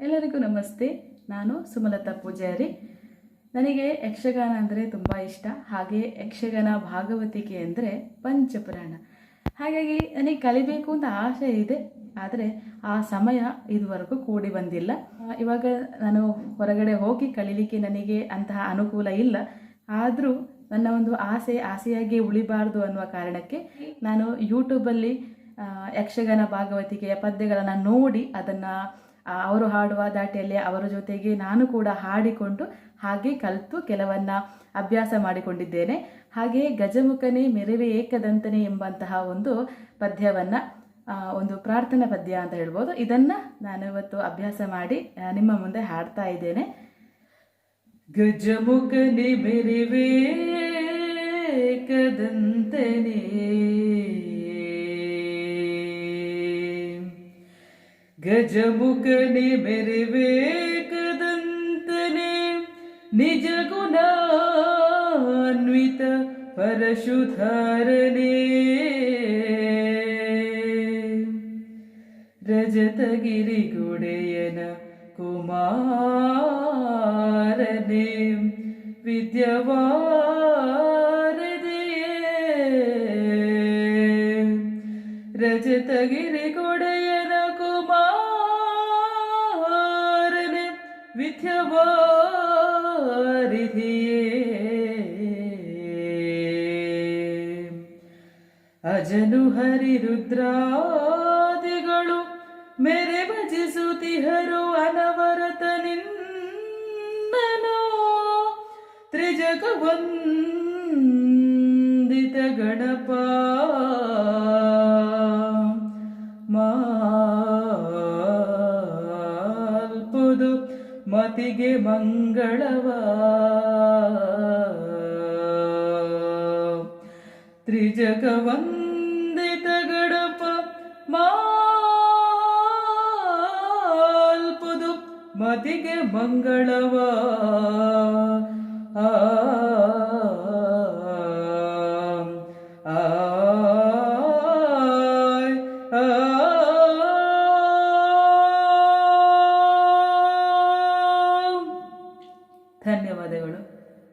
ಎಲ್ಲರಿಗೂ ನಮಸ್ತೆ. ನಾನು ಸುಮಲತಾ ಪೂಜಾರಿ. ನನಗೆ ಯಕ್ಷಗಾನ ಅಂದರೆ ತುಂಬ ಇಷ್ಟ. ಹಾಗೆ ಯಕ್ಷಗಾನ ಭಾಗವತಿಕೆ ಅಂದರೆ ಪಂಚಪುರಾಣ. ಹಾಗಾಗಿ ನನಗೆ ಕಲಿಬೇಕು ಅಂತ ಆಸೆ ಇದೆ. ಆದರೆ ಆ ಸಮಯ ಇದುವರೆಗೂ ಕೂಡಿ ಬಂದಿಲ್ಲ. ಇವಾಗ ನಾನು ಹೊರಗಡೆ ಹೋಗಿ ಕಲೀಲಿಕ್ಕೆ ನನಗೆ ಅಂತಹ ಅನುಕೂಲ ಇಲ್ಲ. ಆದರೂ ನನ್ನ ಒಂದು ಆಸೆ ಆಸೆಯಾಗಿ ಉಳಿಬಾರ್ದು ಅನ್ನುವ ಕಾರಣಕ್ಕೆ ನಾನು ಯೂಟ್ಯೂಬಲ್ಲಿ ಯಕ್ಷಗಾನ ಭಾಗವತಿಕೆಯ ಪದ್ಯಗಳನ್ನು ನೋಡಿ ಅದನ್ನು ಅವರು ಹಾಡುವ ದಾಟಿಯಲ್ಲಿ ಅವರ ಜೊತೆಗೆ ನಾನು ಕೂಡ ಹಾಡಿಕೊಂಡು ಹಾಗೆ ಕಲಿತು ಕೆಲವನ್ನ ಅಭ್ಯಾಸ ಮಾಡಿಕೊಂಡಿದ್ದೇನೆ. ಹಾಗೆ ಗಜಮುಖನೇ ಮೆರವೆ ಏಕದಂತನೆ ಎಂಬಂತಹ ಒಂದು ಪದ್ಯವನ್ನು ಒಂದು ಪ್ರಾರ್ಥನಾ ಪದ್ಯ ಅಂತ ಹೇಳ್ಬೋದು. ಇದನ್ನು ನಾನು ಇವತ್ತು ಅಭ್ಯಾಸ ಮಾಡಿ ನಿಮ್ಮ ಮುಂದೆ ಹಾಡ್ತಾ ಇದ್ದೇನೆ. ಗಜಮುಖನೆ ಮೆರವೇ ಕದಂತನೇ गजमुखने मेरे वेग दन्तने निज गुणान्वित परशुधारणे रजतगिरिगुडेयन कुमारने विद्यवारदये रजतगिरिगुडय ಕೊಡೆಯನ ಅಜನು ಹರಿ ಅಜನು ಹರಿರುದ್ರಾದಿಗಳು ಮೇರೆ ಭಜಿಸುತ್ತಿಹರು ಅನವರತ ನಿನ್ನನು. ತ್ರಿಜಗ ವಂದಿತ ಗಣಪ ಮತಿಗೆ ಮಂಗಳವ. ತ್ರಿಜಗ ವಂದಿತ ಗಡಪ ಮಾಲ್ಪದು ಮತಿಗೆ ಮಂಗಳವ. ಆ ಧನ್ಯವಾದಗಳು.